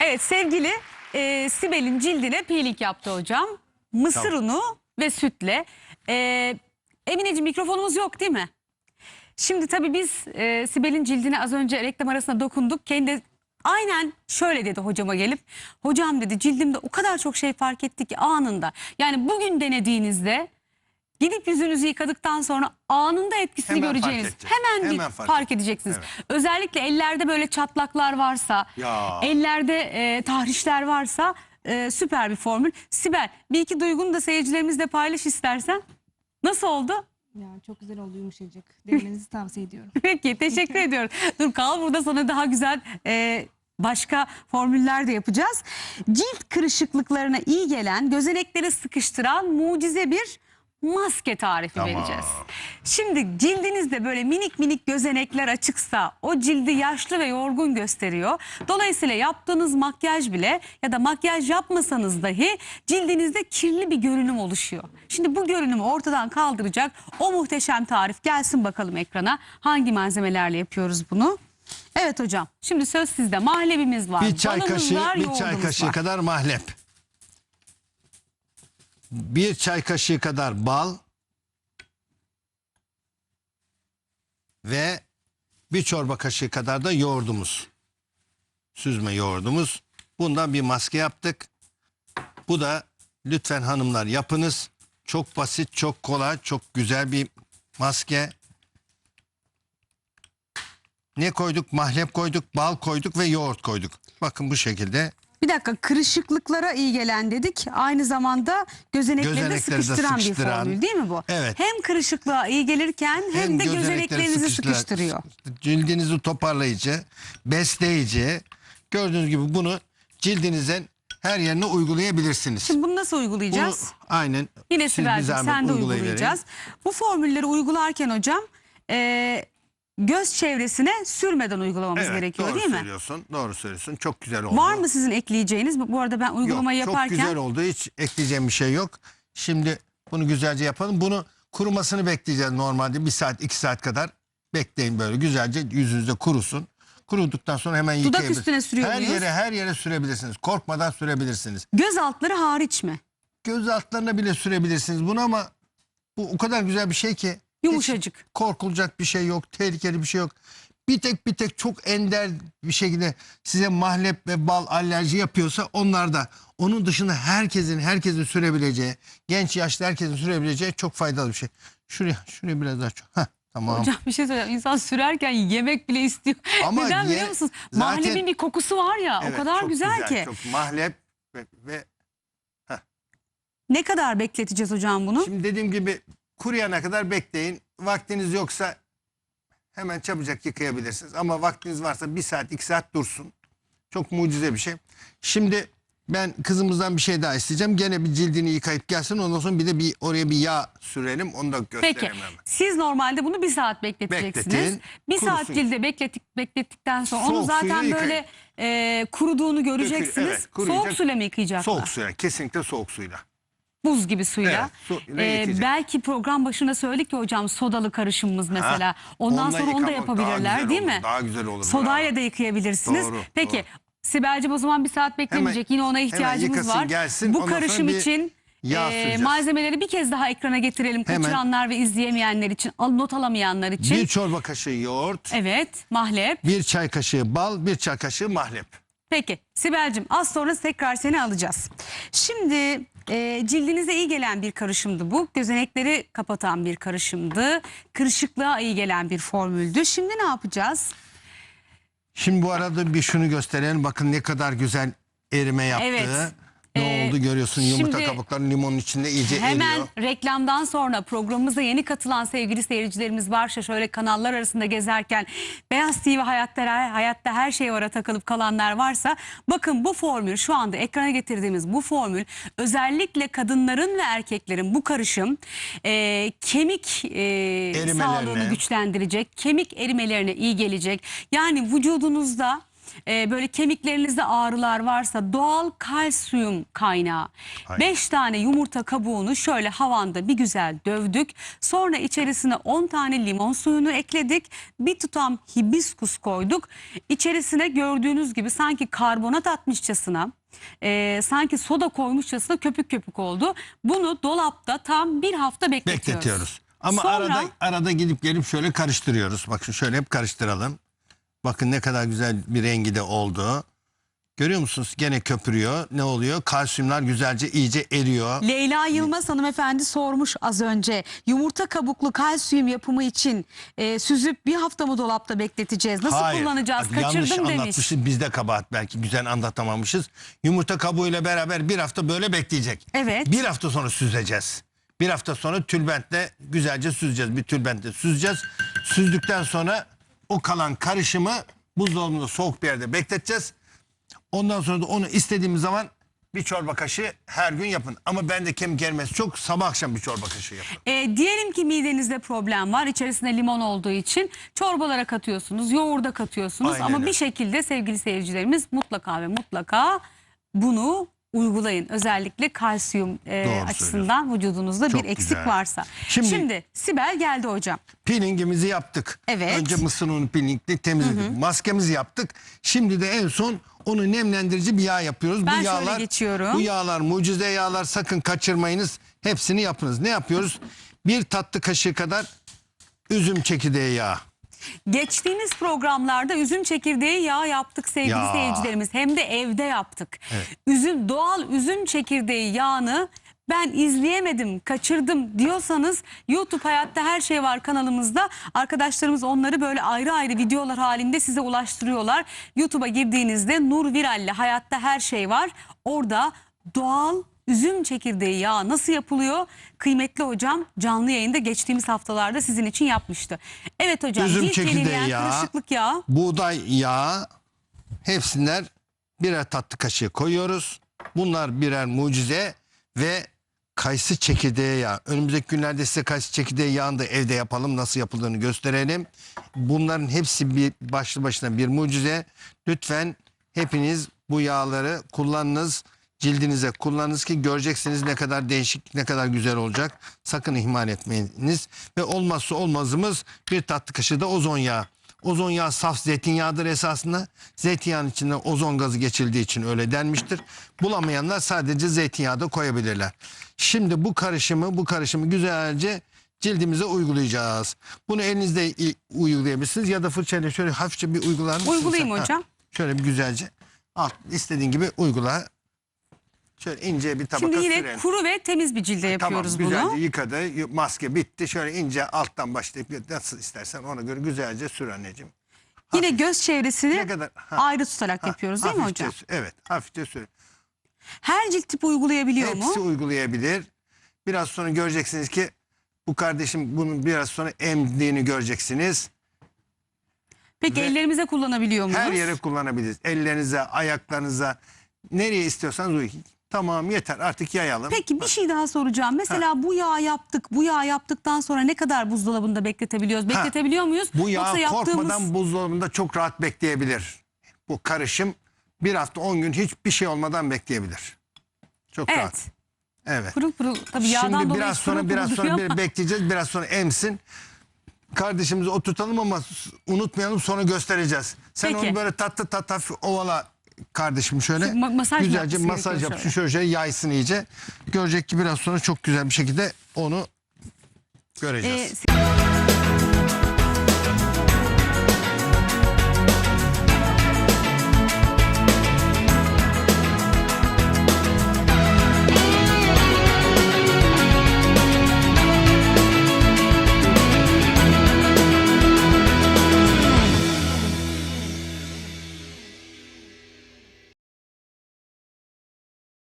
Evet sevgili e, Sibel'in cildine peeling yaptı hocam. Mısır Tamam. unu ve sütle. E, Emineciğim mikrofonumuz yok değil mi? Şimdi tabii biz e, Sibel'in cildine az önce reklam arasında dokunduk. Kendi aynen şöyle dedi hocama gelip. Hocam dedi cildimde o kadar çok şey fark etti ki anında. Yani bugün denediğinizde gidip yüzünüzü yıkadıktan sonra anında etkisini Hemen fark göreceğiniz. edecek. Hemen, bir Hemen fark fark, edeceksiniz. Özellikle ellerde böyle çatlaklar varsa, Ya. ellerde e, tahrişler varsa e, süper bir formül. Sibel bir iki duygunu da seyircilerimizle paylaş istersen. Nasıl oldu? Ya çok güzel oldu yumuşacık. Denemenizi tavsiye ediyorum. Peki teşekkür ediyorum. Dur kal burada sana daha güzel e, başka formüller de yapacağız. Cilt kırışıklıklarına iyi gelen, gözenekleri sıkıştıran mucize bir maske tarifi Tamam. vereceğiz. Şimdi cildinizde böyle minik minik gözenekler açıksa o cildi yaşlı ve yorgun gösteriyor. Dolayısıyla yaptığınız makyaj bile ya da makyaj yapmasanız dahi cildinizde kirli bir görünüm oluşuyor. Şimdi bu görünümü ortadan kaldıracak o muhteşem tarif gelsin bakalım ekrana. Hangi malzemelerle yapıyoruz bunu? Evet hocam. Şimdi söz sizde. Mahlebimiz var. Bir çay balımız kaşığı, var, bir çay yoğurdumuz kaşığı var. kadar mahlep. Bir çay kaşığı kadar bal. Ve bir çorba kaşığı kadar da yoğurdumuz. Süzme yoğurdumuz. Bundan bir maske yaptık. Bu da lütfen hanımlar yapınız. Çok basit, çok kolay, çok güzel bir maske. Ne koyduk? Mahlep koyduk, bal koyduk ve yoğurt koyduk. Bakın bu şekilde Bir dakika kırışıklıklara iyi gelen dedik. Aynı zamanda gözenekleri, de de sıkıştıran, bir sıkıştıran. formül değil mi bu? Evet. Hem kırışıklığa iyi gelirken hem, de gözenekleri gözeneklerinizi sıkıştıran- sıkıştırıyor. Cildinizi toparlayıcı, besleyici. Gördüğünüz gibi bunu cildinizin her yerine uygulayabilirsiniz. Şimdi bunu nasıl Bunu uygulayacağız? aynen Yine Sibel'cim sen de uygulayacağız. Bu formülleri uygularken hocam e, göz çevresine sürmeden uygulamamız Evet, gerekiyor doğru değil mi? söylüyorsun. Doğru söylüyorsun. Çok güzel oldu. Var mı sizin ekleyeceğiniz? Bu bu arada ben Yok, uygulamayı çok yaparken güzel oldu. Hiç ekleyeceğim bir şey yok. Şimdi bunu güzelce yapalım. Bunu kurumasını bekleyeceğiz normalde. Bir saat, iki saat kadar bekleyin böyle güzelce yüzünüzde kurusun. Kuruduktan sonra hemen Dudak yıkayabilirsiniz. üstüne sürüyor Her muyuz? yere her yere sürebilirsiniz. Korkmadan sürebilirsiniz. göz altları hariç mi? Göz altlarına bile sürebilirsiniz bunu ama bu o kadar güzel bir şey ki. Hiç Yumuşacık. korkulacak bir şey yok. Tehlikeli bir şey yok. Bir tek bir tek çok ender bir şekilde size mahlep ve bal alerji yapıyorsa onlar da onun dışında herkesin herkesin sürebileceği, genç yaşlı herkesin sürebileceği çok faydalı bir şey. Şuraya şuraya biraz daha çok. Heh, tamam. Hocam bir şey söyleyeyim. İnsan sürerken yemek bile istiyor. Ama Neden ye- biliyor musunuz? zaten- Mahlebin bir kokusu var ya Evet, o kadar çok güzel, ki. Çok mahlep ve, ve Ne kadar bekleteceğiz hocam bunu? Şimdi dediğim gibi kuruyana kadar bekleyin. Vaktiniz yoksa hemen çabucak yıkayabilirsiniz. Ama vaktiniz varsa bir saat iki saat dursun. Çok mucize bir şey. Şimdi ben kızımızdan bir şey daha isteyeceğim. Gene bir cildini yıkayıp gelsin. Ondan sonra bir de bir oraya bir yağ sürelim. Onu da gösterelim Peki hemen. siz normalde bunu bir saat bekleteceksiniz. Bekletin, bir saat kurusun. cilde beklettik, beklettikten sonra onu Soğuk zaten suyla yıkayın. böyle e, kuruduğunu göreceksiniz. evet, kuruyacak. Soğuk suyla mı yıkayacaklar? Soğuk suyla. Kesinlikle soğuk suyla. Buz gibi suyla. Evet, su ile E, yıkayacak. belki program başında söyledik ya hocam sodalı karışımımız mesela. Ondan Onunla sonra onu da yıkamak daha yapabilirler güzel değil olur, mi? Daha güzel olur. Sodayla da yıkayabilirsiniz. Doğru, Peki doğru. Sibel'cim o zaman bir saat beklemeyecek. Yine ona ihtiyacımız yıkasın, var. gelsin. Bu Ondan sonra karışım bir için yağ e, süreceğiz. malzemeleri bir kez daha ekrana getirelim. Hemen. Kaçıranlar ve izleyemeyenler için, al- not alamayanlar için. Bir çorba kaşığı yoğurt, Evet mahlep. bir çay kaşığı bal, bir çay kaşığı mahlep. Peki Sibel'cim az sonra tekrar seni alacağız. Şimdi e, cildinize iyi gelen bir karışımdı bu. Gözenekleri kapatan bir karışımdı. Kırışıklığa iyi gelen bir formüldü. Şimdi ne yapacağız? Şimdi bu arada bir şunu gösterelim. Bakın ne kadar güzel erime yaptı. Evet. Ne Ee, oldu görüyorsun yumurta şimdi kabukları limonun içinde iyice Hemen eriyor. reklamdan sonra programımıza yeni katılan sevgili seyircilerimiz varsa şöyle kanallar arasında gezerken Beyaz TV hayatta, hayatta her şey vara takılıp kalanlar varsa bakın bu formül şu anda ekrana getirdiğimiz bu formül özellikle kadınların ve erkeklerin bu karışım e, kemik e, Erimelerine. sağlığını güçlendirecek, kemik erimelerine iyi gelecek. Yani vücudunuzda e, böyle kemiklerinizde ağrılar varsa doğal kalsiyum kaynağı. Aynen. 5 tane yumurta kabuğunu şöyle havanda bir güzel dövdük. Sonra içerisine 10 tane limon suyunu ekledik. Bir tutam hibiskus koyduk. İçerisine gördüğünüz gibi sanki karbonat atmışçasına e, sanki soda koymuşçasına köpük köpük oldu. Bunu dolapta tam bir hafta bekletiyoruz. Bekletiyoruz. Ama Sonra- arada arada gidip gelip şöyle karıştırıyoruz. Bakın şöyle hep karıştıralım. Bakın ne kadar güzel bir rengi de oldu. Görüyor musunuz? Gene köpürüyor. Ne oluyor? Kalsiyumlar güzelce iyice eriyor. Leyla Yılmaz hanımefendi sormuş az önce. Yumurta kabuklu kalsiyum yapımı için e, süzüp bir hafta mı dolapta bekleteceğiz? Nasıl Hayır. kullanacağız? Bak, yanlış Kaçırdım demiş. anlatmışız. Bizde kabahat belki güzel anlatamamışız. Yumurta kabuğuyla beraber bir hafta böyle bekleyecek. Evet. Bir hafta sonra süzeceğiz. Bir hafta sonra tülbentle güzelce süzeceğiz. Bir tülbentle süzeceğiz. Süzdükten sonra o kalan karışımı buzdolabında soğuk bir yerde bekleteceğiz. Ondan sonra da onu istediğimiz zaman bir çorba kaşığı her gün yapın. Ama bende kemik erimesi çok sabah akşam bir çorba kaşığı yapın. E, diyelim ki midenizde problem var. İçerisinde limon olduğu için çorbalara katıyorsunuz, yoğurda katıyorsunuz. Aynen Ama öyle. bir şekilde sevgili seyircilerimiz mutlaka ve mutlaka bunu uygulayın. Özellikle kalsiyum e, Doğru açısından vücudunuzda Çok bir eksik güzel. varsa. Şimdi, Şimdi- Sibel geldi hocam. Peelingimizi yaptık. Evet. Önce mısır unu peelingli temizledik. Maskemizi yaptık. Şimdi de en son onu nemlendirici bir yağ yapıyoruz. Ben bu şöyle yağlar, geçiyorum. Bu yağlar mucize yağlar sakın kaçırmayınız. Hepsini yapınız. Ne yapıyoruz? Bir tatlı kaşığı kadar üzüm çekirdeği yağı. Geçtiğimiz programlarda üzüm çekirdeği yağ yaptık sevgili Ya. seyircilerimiz. Hem de evde yaptık. Evet. Üzüm doğal üzüm çekirdeği yağını ben izleyemedim, kaçırdım diyorsanız YouTube Hayatta Her Şey Var kanalımızda arkadaşlarımız onları böyle ayrı ayrı videolar halinde size ulaştırıyorlar. YouTube'a girdiğinizde Nur Viral'le Hayatta Her Şey Var. Orada doğal üzüm çekirdeği yağı nasıl yapılıyor? Kıymetli hocam canlı yayında geçtiğimiz haftalarda sizin için yapmıştı. Evet hocam Üzüm cilt çekirdeği yağı. kırışıklık yağı. Buğday yağı hepsinden birer tatlı kaşığı koyuyoruz. Bunlar birer mucize ve kayısı çekirdeği yağı. Önümüzdeki günlerde size kayısı çekirdeği yağını da evde yapalım. Nasıl yapıldığını gösterelim. Bunların hepsi bir başlı başına bir mucize. Lütfen hepiniz bu yağları kullanınız. Cildinize kullanınız ki göreceksiniz ne kadar değişik, ne kadar güzel olacak. Sakın ihmal etmeyiniz. Ve olmazsa olmazımız bir tatlı kaşığı da ozon yağı. Ozon yağı saf zeytinyağıdır esasında. Zeytinyağının içinde ozon gazı geçildiği için öyle denmiştir. Bulamayanlar sadece zeytinyağı da koyabilirler. Şimdi bu karışımı bu karışımı güzelce cildimize uygulayacağız. Bunu elinizde uygulayabilirsiniz ya da fırçayla şöyle hafifçe bir uygular mısınız? Uygulayayım Ha, hocam. Şöyle bir güzelce alt istediğin gibi uygula. Şöyle ince bir tabaka Şimdi yine sürelim. kuru ve temiz bir cilde yapıyoruz tamam, güzelce bunu. yıkadı. Maske bitti. Şöyle ince alttan başlayıp nasıl istersen ona göre güzelce sür anneciğim. Yine göz çevresini Ne kadar? Ha, ayrı tutarak ha, yapıyoruz değil mi hafifçe hocam? sür- Evet hafifçe sür. Her cilt tipi uygulayabiliyor mu? Hepsi uygulayabilir. Biraz sonra göreceksiniz ki bu kardeşim bunun biraz sonra emdiğini göreceksiniz. Peki Ve ellerimize kullanabiliyor muyuz? Her yere kullanabiliriz. Ellerinize, ayaklarınıza, nereye istiyorsanız uygun. Tamam yeter artık yayalım. Peki bir şey daha soracağım. Mesela bu yağ yaptık. Bu yağ yaptıktan sonra ne kadar buzdolabında bekletebiliyoruz? Bekletebiliyor muyuz? Bu yağ Yoksa yaptığımız korkmadan buzdolabında çok rahat bekleyebilir. Bu karışım bir hafta 10 gün hiçbir şey olmadan bekleyebilir. Çok rahat. Evet. Evet. Pırıl pırıl tabii yağdan Şimdi dolayı biraz pırıl sonra pırıl biraz sonra bir bekleyeceğiz. Biraz sonra emsin. Kardeşimizi oturtalım ama unutmayalım sonra göstereceğiz. Sen Peki. onu böyle tatlı tatlı hafif ovala kardeşim şöyle. Ma- masaj güzelce masaj yapsın şöyle. şöyle yaysın iyice. Görecek ki biraz sonra çok güzel bir şekilde onu göreceğiz. Ee,